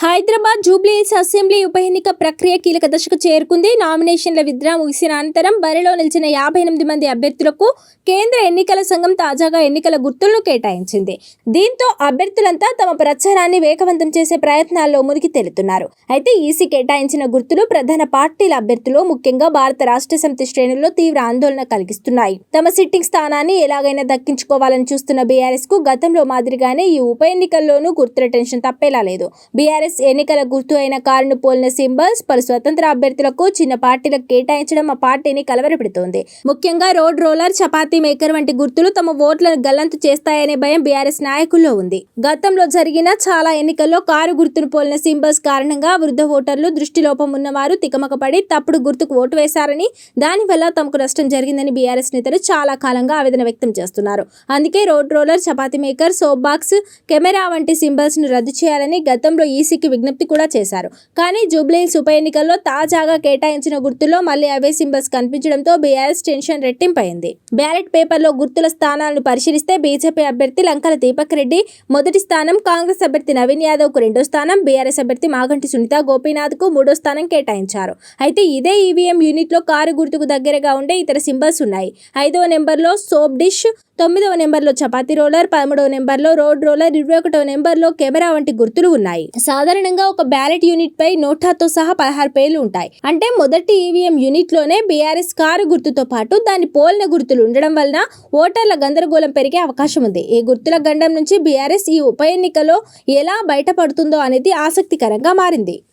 Hyderabad Jubilee Hills assembly ఉప ఎన్నిక ప్రక్రియ కీలక దశకు చేరుకుంది. నామినేషన్ల విద్రా ముగిసిన అనంతరం బరిలో నిలిచిన యాభై ఎనిమిది మంది అభ్యర్థులకు కేంద్ర ఎన్నికల సంఘం తాజాగా ఎన్నికల గుర్తులను కేటాయించింది. దీంతో అభ్యర్థులంతా తమ ప్రచారాన్ని వేగవంతం చేసే ప్రయత్నాల్లో మునిగి తేలుతున్నారు. అయితే ఈసీ కేటాయించిన గుర్తులు ప్రధాన పార్టీల అభ్యర్థులు ముఖ్యంగా భారత రాష్ట్ర సమితి శ్రేణుల్లో తీవ్ర ఆందోళన కలిగిస్తున్నాయి. తమ సిట్టింగ్ స్థానాన్ని ఎలాగైనా దక్కించుకోవాలని చూస్తున్న బీఆర్ఎస్కు గతంలో మాదిరిగానే ఈ ఉప ఎన్నికల్లోనూ గుర్తుల టెన్షన్ తప్పేలా లేదు. బీఆర్ఎస్ ఎన్నికల గుర్తు అయిన కారును పోలిన సింబల్స్ పలు స్వతంత్ర అభ్యర్థులకు చిన్న పార్టీలకు కేటాయించడం ఆ పార్టీని కలవరపెడుతోంది. ముఖ్యంగా రోడ్ రోలర్ చపాతీ మేకర్ వంటి గుర్తులు తమ ఓట్లను గల్లంతు చేస్తాయనే భయం బీఆర్ఎస్ నాయకుల్లో ఉంది. గతంలో జరిగిన చాలా ఎన్నికల్లో కారు గుర్తును పోలిన సింబల్స్ కారణంగా వృద్ధ ఓటర్లు దృష్టిలోపం ఉన్నవారు తికమకపడి తప్పుడు గుర్తుకు ఓటు వేశారని దానివల్ల తమకు నష్టం జరిగిందని బీఆర్ఎస్ నేతలు చాలా కాలంగా ఆవేదన వ్యక్తం చేస్తున్నారు. అందుకే road roller chapati maker soap box camera వంటి సింబల్స్ను రద్దు చేయాలని గతంలో ఈసీ పార్టీకి విజ్ఞప్తి కూడా చేశారు. కానీ జూబ్లీహిల్స్ ఉప ఎన్నికల్లో తాజాగా కేటాయించిన గుర్తుల్లో మళ్ళీ అవే సింబల్స్ కనిపించడంతో బీఆర్ఎస్ టెన్షన్ రెట్టింపైంది. బ్యాలెట్ పేపర్లో గుర్తుల స్థానాలను పరిశీలిస్తే బీజేపీ అభ్యర్థి లంకల దీపక్ రెడ్డి మొదటి స్థానం కాంగ్రెస్ అభ్యర్థి నవీన్ యాదవ్కు రెండో స్థానం బీఆర్ఎస్ అభ్యర్థి మాగంటి సునీత గోపీనాథ్కు మూడో స్థానం కేటాయించారు. అయితే ఇదే ఈవీఎం యూనిట్లో కారు గుర్తుకు దగ్గరగా ఉండే ఇతర సింబల్స్ ఉన్నాయి. ఐదవ నెంబర్లో సోప్ డిష్ తొమ్మిదవ నెంబర్లో చపాతీ రోలర్ పదమూడవ నెంబర్లో రోడ్ రోలర్ ఇరవై ఒకటవ నెంబర్లో కెమెరా వంటి గుర్తులు ఉన్నాయి. సాధారణంగా ఒక బ్యాలెట్ యూనిట్ పై నోటాతో సహా పదహారు పేర్లు ఉంటాయి. అంటే మొదటి ఈవీఎం యూనిట్లోనే బీఆర్ఎస్ కారు గుర్తుతో పాటు దాని పోలిన గుర్తులు ఉండడం వలన ఓటర్ల గందరగోళం పెరిగే అవకాశం ఉంది. ఈ గుర్తుల గండం నుంచి బీఆర్ఎస్ ఈ ఉప ఎన్నికలో ఎలా బయటపడుతుందో అనేది ఆసక్తికరంగా మారింది.